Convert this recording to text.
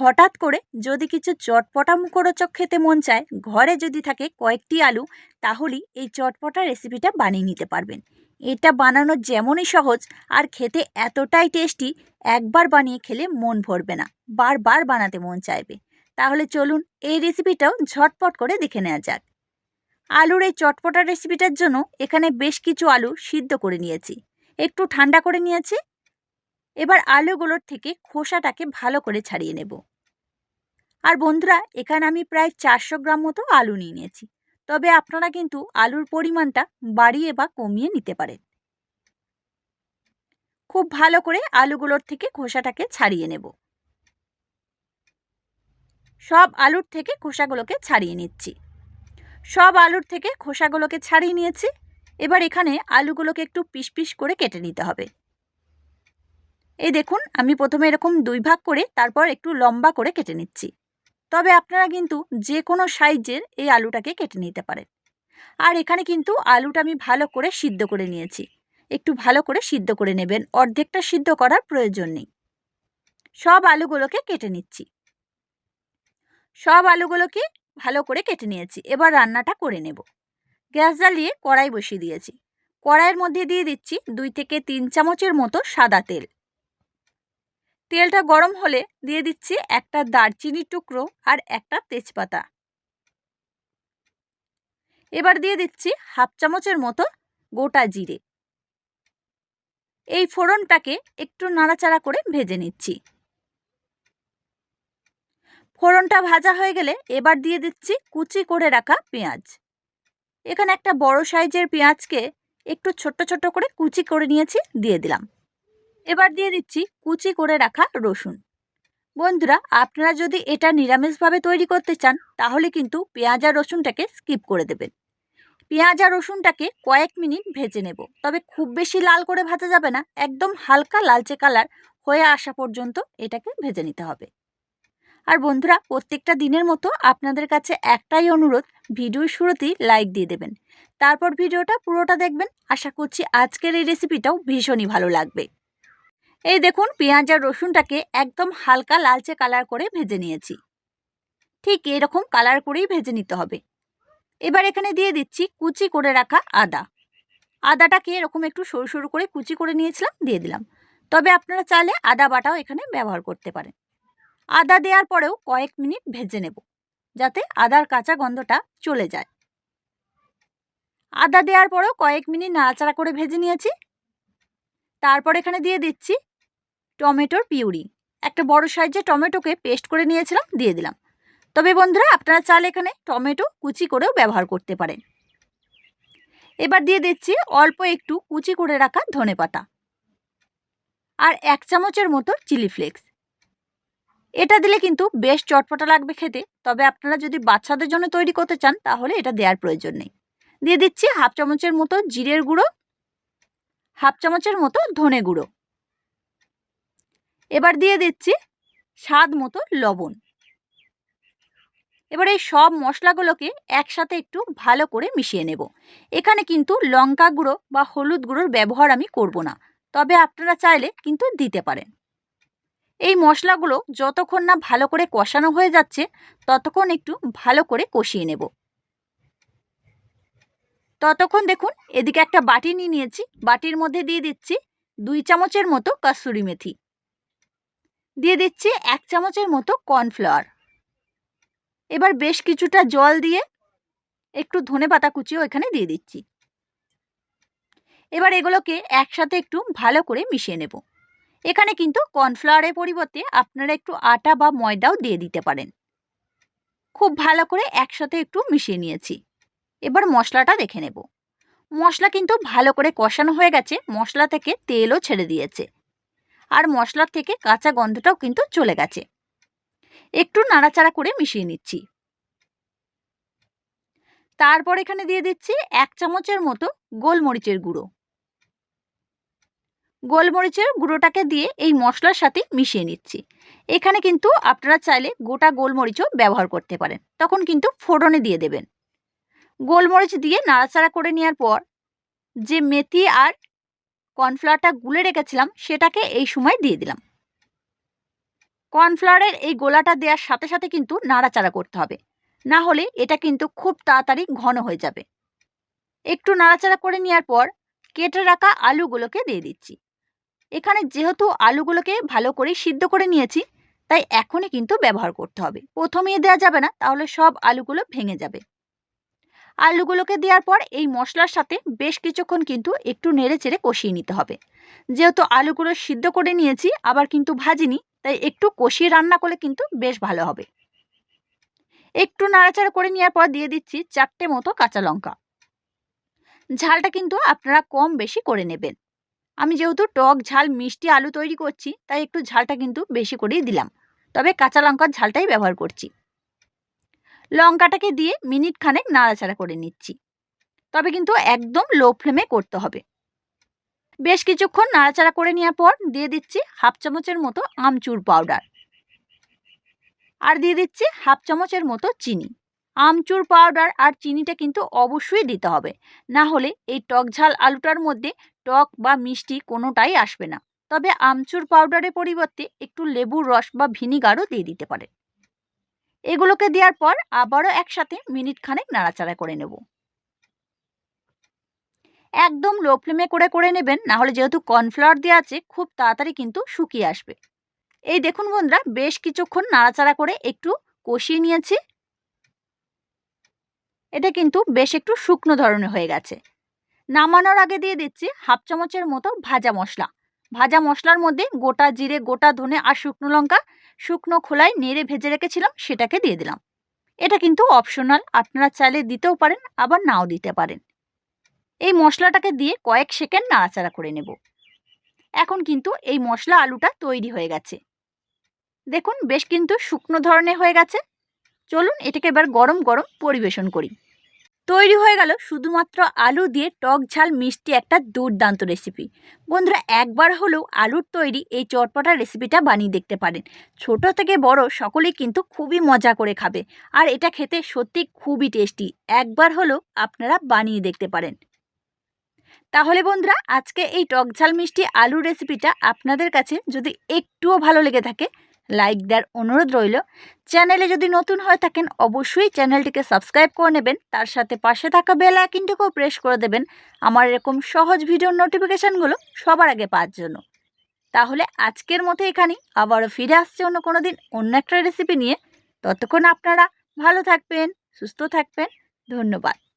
হঠাৎ করে যদি কিছু চটপটা মুখরোচক খেতে মন চায়, ঘরে যদি থাকে কয়েকটি আলু, তাহলেই এই চটপটা রেসিপিটা বানিয়ে নিতে পারবেন। এটা বানানো যেমনই সহজ আর খেতে এতটাই টেস্টি একবার বানিয়ে খেলে মন ভরবে না, বারবার বানাতে মন চাইবে। তাহলে চলুন এই রেসিপিটাও ঝটপট করে দেখে নেওয়া যাক। আলুর এই চটপটা রেসিপিটার জন্য এখানে বেশ কিছু আলু সিদ্ধ করে নিয়েছি। একটু ঠান্ডা করে নিয়েছি এবার আলুগুলোর থেকে খোসাটাকে ভালো করে ছাড়িয়ে নেব। আর বন্ধুরা, এখানে আমি প্রায় চারশো গ্রাম মতো আলু নিয়ে নিয়েছি। তবে আপনারা কিন্তু আলুর পরিমাণটা বাড়িয়ে বা কমিয়ে নিতে পারেন। খুব ভালো করে আলুগুলোর থেকে খোসাটাকে ছাড়িয়ে নেব। সব আলুর থেকে খোসাগুলোকে ছাড়িয়ে নিচ্ছি। সব আলুর থেকে খোসাগুলোকে ছাড়িয়ে নিয়েছি। এবার এখানে আলুগুলোকে একটু পিস পিস করে কেটে নিতে হবে। এই দেখুন, আমি প্রথমে এরকম দুই ভাগ করে, তারপর একটু লম্বা করে কেটে নিচ্ছি। তবে আপনারা কিন্তু যে কোনো সাইজের এই আলুটাকে কেটে নিতে পারেন। আর এখানে কিন্তু আলুটা আমি ভালো করে সিদ্ধ করে নিয়েছি। একটু ভালো করে সিদ্ধ করে নেবেন, অর্ধেকটা সিদ্ধ করার প্রয়োজন নেই। সব আলুগুলোকে কেটে নিচ্ছি। সব আলুগুলোকে ভালো করে কেটে নিয়েছি। এবার রান্নাটা করে নেব। গ্যাস জ্বালিয়ে কড়াই বসিয়ে দিয়েছি। কড়াইয়ের মধ্যে দিয়ে দিচ্ছি দুই থেকে তিন চামচের মতো সাদা তেল। তেলটা গরম হলে দিয়ে দিচ্ছি একটা দারচিনির টুকরো আর একটা তেজপাতা। এবার দিয়ে দিচ্ছি হাফ চামচের মতো গোটা জিরে। এই ফোড়নটাকে একটু নাড়াচাড়া করে ভেজে নিচ্ছি। ফোড়নটা ভাজা হয়ে গেলে এবার দিয়ে দিচ্ছি কুচি করে রাখা পেঁয়াজ। এখানে একটা বড় সাইজের পেঁয়াজকে একটু ছোট্ট ছোট্ট করে কুচি করে নিয়েছি, দিয়ে দিলাম। এবার দিয়ে দিচ্ছি কুচি করে রাখা রসুন। বন্ধুরা, আপনারা যদি এটা নিরামিষভাবে তৈরি করতে চান, তাহলে কিন্তু পেঁয়াজ আর রসুনটাকে স্কিপ করে দেবেন। পেঁয়াজ আর রসুনটাকে কয়েক মিনিট ভেজে নেব। তবে খুব বেশি লাল করে ভাজা যাবে না, একদম হালকা লালচে কালার হয়ে আসা পর্যন্ত এটাকে ভেজে নিতে হবে। আর বন্ধুরা, প্রত্যেকটা দিনের মতো আপনাদের কাছে একটাই অনুরোধ, ভিডিওর শুরুতেই লাইক দিয়ে দেবেন। তারপর ভিডিওটা পুরোটা দেখবেন। আশা করছি আজকের এই রেসিপিটাও ভীষণই ভালো লাগবে। এই দেখুন, পেঁয়াজ আর রসুনটাকে একদম হালকা লালচে কালার করে ভেজে নিয়েছি। ঠিক এরকম কালার করেই ভেজে নিতে হবে। এবার এখানে দিয়ে দিচ্ছি কুচি করে রাখা আদা। আদাটাকে এরকম একটু সরু সরু করে কুচি করে নিয়েছিলাম, দিয়ে দিলাম। তবে আপনারা চাইলে আদা বাটাও এখানে ব্যবহার করতে পারেন। আদা দেওয়ার পরেও কয়েক মিনিট ভেজে নেব, যাতে আদার কাঁচা গন্ধটা চলে যায়। আদা দেওয়ার পরেও কয়েক মিনিট নাড়াচাড়া করে ভেজে নিয়েছি। তারপর এখানে দিয়ে দিচ্ছি টমেটোর পিউরি। একটা বড় সাইজে টমেটোকে পেস্ট করে নিয়েছিলাম, দিয়ে দিলাম। তবে বন্ধুরা, আপনারা চাল এখানে টমেটো কুচি করেও ব্যবহার করতে পারেন। এবার দিয়ে দিচ্ছি অল্প একটু কুচি করে রাখা ধনে পাতা আর এক চামচের মতো চিলি ফ্লেক্স। এটা দিলে কিন্তু বেশ চটপটা লাগবে খেতে, তবে আপনারা যদি বাচ্চাদের জন্য তৈরি করতে চান, তাহলে এটা দেওয়ার প্রয়োজন নেই। দিয়ে দিচ্ছি হাফ চামচের মতো জিরের গুঁড়ো, হাফ চামচের মতো ধনে গুঁড়ো। এবার দিয়ে দিচ্ছি স্বাদ মতো লবণ। এবার এই সব মশলাগুলোকে একসাথে একটু ভালো করে মিশিয়ে নেব। এখানে কিন্তু লঙ্কা গুঁড়ো বা হলুদ গুঁড়োর ব্যবহার আমি করব না, তবে আপনারা চাইলে কিন্তু দিতে পারেন। এই মশলাগুলো যতক্ষণ না ভালো করে কষানো হয়ে যাচ্ছে, ততক্ষণ একটু ভালো করে কষিয়ে নেব। ততক্ষণ দেখুন, এদিকে একটা বাটি নিয়ে নিয়েছি। বাটির মধ্যে দিয়ে দিচ্ছি দুই চামচের মতো কাসুরি মেথি। দিয়ে দিচ্ছি এক চামচের মতো কর্নফ্লাওয়ার। এবার বেশ কিছুটা জল দিয়ে একটু ধনে পাতা কুচিও এখানে দিয়ে দিচ্ছি। এবার এগুলোকে একসাথে একটু ভালো করে মিশিয়ে নেব। এখানে কিন্তু কর্নফ্লাওয়ারের পরিবর্তে আপনারা একটু আটা বা ময়দাও দিয়ে দিতে পারেন। খুব ভালো করে একসাথে একটু মিশিয়ে নিয়েছি। এবার মশলাটা দেখে নেব। মশলা কিন্তু ভালো করে কষানো হয়ে গেছে। মশলা থেকে তেলও ছেড়ে দিয়েছে। আর মশলার থেকে কাঁচা গন্ধটাও কিন্তু চলে গেছে। একটু নাড়াচাড়া করে মিশিয়ে নিচ্ছি। তারপর এখানে দিয়ে দিচ্ছি এক চামচের মতো গোলমরিচের গুঁড়ো। গোলমরিচের গুঁড়োটাকে দিয়ে এই মশলার সাথে মিশিয়ে নিচ্ছি। এখানে কিন্তু আপনারা চাইলে গোটা গোলমরিচও ব্যবহার করতে পারেন। তখন কিন্তু ফোড়নে দিয়ে দেবেন। গোলমরিচ দিয়ে নাড়াচাড়া করে নেওয়ার পর যে মেথি আর কর্নফ্লাওয়ারটা গুলে রেখেছিলাম, সেটাকে এই সময় দিয়ে দিলাম। কর্নফ্লাওয়ারের এই গোলাটা দেওয়ার সাথে সাথে কিন্তু নাড়াচাড়া করতে হবে। না হলে এটা কিন্তু খুব তাড়াতাড়ি ঘন হয়ে যাবে। একটু নাড়াচাড়া করে নেওয়ার পর কেটে রাখা আলুগুলোকে দিয়ে দিচ্ছি। এখানে যেহেতু আলুগুলোকে ভালো করে সিদ্ধ করে নিয়েছি, তাই এখনই কিন্তু ব্যবহার করতে হবে। প্রথমেই দেওয়া যাবে না, তাহলে সব আলুগুলো ভেঙে যাবে। আলুগুলোকে দেওয়ার পর এই মশলার সাথে বেশ কিছুক্ষণ কিন্তু একটু নেড়ে চেড়ে কষিয়ে নিতে হবে। যেহেতু আলুগুলো সিদ্ধ করে নিয়েছি, আবার কিন্তু ভাজিনি, তাই একটু কষিয়ে রান্না করলে কিন্তু বেশ ভালো হবে। একটু নাড়াচাড়া করে নেওয়ার পর দিয়ে দিচ্ছি চারটে মতো কাঁচা লঙ্কা। ঝালটা কিন্তু আপনারা কম বেশি করে নেবেন। আমি যেহেতু টক ঝাল, মিষ্টি আলু তৈরি করছি, তাই একটু ঝালটা কিন্তু বেশি করেই দিলাম। তবে কাঁচা লঙ্কার ঝালটাই ব্যবহার করছি। লঙ্কাটাকে দিয়ে মিনিট খানেক নাড়াচাড়া করে নিচ্ছি। তবে কিন্তু একদম লো ফ্লেমে করতে হবে। বেশ কিছুক্ষণ নাড়াচাড়া করে নেওয়ার পর দিয়ে দিচ্ছি হাফ চামচের মতো আমচুর পাউডার। আর দিয়ে দিচ্ছি হাফ চামচের মতো চিনি। আমচুর পাউডার আর চিনিটা কিন্তু অবশ্যই দিতে হবে। না হলে এই টক ঝাল আলুটার মধ্যে টক বা মিষ্টি কোনোটাই আসবে না। তবে আমচুর পাউডারের পরিবর্তে একটু লেবুর রস বা ভিনিগারও দিয়ে দিতে পারে এগুলোকে দেওয়ার পর আবারও একসাথে মিনিট খানেক নাড়াচাড়া করে নেব। একদম লো ফ্লেমে করে করে নেবেন, না হলে যেহেতু কর্নফ্লাওয়ার দেওয়া আছে, খুব তাড়াতাড়ি কিন্তু শুকিয়ে আসবে। এই দেখুন বন্ধুরা, বেশ কিছুক্ষণ নাড়াচাড়া করে একটু কষিয়ে নিয়েছি। এটা কিন্তু বেশ একটু শুকনো ধরনের হয়ে গেছে। নামানোর আগে দিয়ে দিচ্ছি হাফ চামচের মতো ভাজা মশলা। ভাজা মশলার মধ্যে গোটা জিরে, গোটা ধনে আর শুকনো লঙ্কা শুকনো খোলায় নেড়ে ভেজে রেখেছিলাম, সেটাকে দিয়ে দিলাম। এটা কিন্তু অপশনাল আপনারা চাইলে দিতেও পারেন, আবার নাও দিতে পারেন। এই মশলাটাকে দিয়ে কয়েক সেকেন্ড নাড়াচাড়া করে নেব। এখন কিন্তু এই মশলা আলুটা তৈরি হয়ে গেছে। দেখুন, বেশ কিন্তু শুকনো ধরনের হয়ে গেছে। চলুন, এটাকে এবার গরম গরম পরিবেশন করি। তৈরি হয়ে গেল শুধুমাত্র আলু দিয়ে টক ঝাল মিষ্টি একটা দুর্দান্ত রেসিপি বন্ধুরা, একবার হলেও আলুর তৈরি এই চটপটা রেসিপিটা বানিয়ে দেখতে পারেন। ছোট থেকে বড় সকলেই কিন্তু খুবই মজা করে খাবে আর এটা খেতে সত্যি খুবই টেস্টি একবার হলেও আপনারা বানিয়ে দেখতে পারেন। তাহলে বন্ধুরা, আজকে এই টক ঝাল মিষ্টি আলুর রেসিপিটা আপনাদের কাছে যদি একটুও ভালো লেগে থাকে লাইক দেওয়ার অনুরোধ রইল। চ্যানেলে যদি নতুন হয়ে থাকেন, অবশ্যই চ্যানেলটিকে সাবস্ক্রাইব করে নেবেন। তার সাথে পাশে থাকা বেল আইকনটিকেও প্রেস করে দেবেন। আমার এরকম সহজ ভিডিওর নোটিফিকেশানগুলো সবার আগে পাওয়ার জন্য। তাহলে আজকের মতো এখানেই। আবারও ফিরে আসছে অন্য কোনো দিন অন্য একটা রেসিপি নিয়ে। ততক্ষণ আপনারা ভালো থাকবেন, সুস্থ থাকবেন। ধন্যবাদ।